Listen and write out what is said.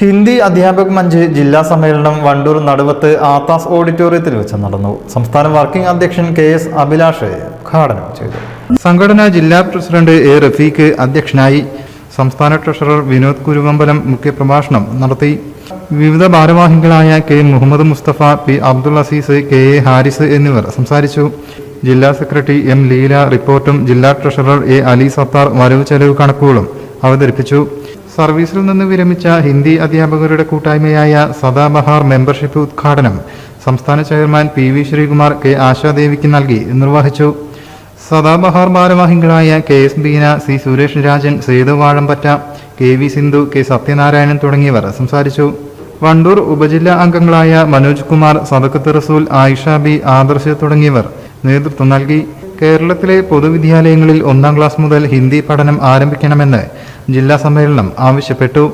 ഹിന്ദി അധ്യാപക മഞ്ച് ജില്ലാ സമ്മേളനം വണ്ടൂർ നടുവത്ത് ആത്താസ് ഓഡിറ്റോറിയത്തിൽ വെച്ച് നടന്നു. സംസ്ഥാന വർക്കിംഗ് അധ്യക്ഷൻ കെ എസ് അഭിലാഷ് ഉദ്ഘാടനം ചെയ്തു. സംഘടനാ ജില്ലാ പ്രസിഡന്റ് എ റഫീഖ് അധ്യക്ഷനായി സംസ്ഥാന ട്രഷറർ വിനോദ് കുരുവമ്പലം മുഖ്യപ്രഭാഷണം നടത്തി. വിവിധ ഭാരവാഹികളായ K Muhammad Mustafa P Abdul Azeez K A Haris എന്നിവർ സംസാരിച്ചു. ജില്ലാ സെക്രട്ടറി എം ലീല റിപ്പോർട്ടും ജില്ലാ ട്രഷറർ എ അലി സത്താർ വരവ് ചെലവ് കണക്കുകളും അവതരിപ്പിച്ചു. സർവീസിൽ നിന്ന് വിരമിച്ച ഹിന്ദി അധ്യാപകരുടെ കൂട്ടായ്മയായ സദാബഹാർ മെമ്പർഷിപ്പ് ഉദ്ഘാടനം സംസ്ഥാന chairman P V Sreekumar K ആശാദേവിക്ക് നൽകി നിർവഹിച്ചു. സദാബഹാർ ഭാരവാഹികളായ K S Beena C Suresh Rajan Sethu Vazhampatta K V Sindhu K Sathyanarayanan തുടങ്ങിയവർ സംസാരിച്ചു. വണ്ടൂർ ഉപജില്ലാ അംഗങ്ങളായ മനോജ് കുമാർ സദക്കത്ത് റസൂൽ ആയിഷ ബി ആദർശ് തുടങ്ങിയവർ നേതൃത്വം നൽകി. കേരളത്തിലെ പൊതുവിദ്യാലയങ്ങളിൽ ഒന്നാം ക്ലാസ് മുതൽ ഹിന്ദി പഠനം ആരംഭിക്കണമെന്ന് ജില്ലാ സമ്മേളനം ആവശ്യപ്പെട്ടു.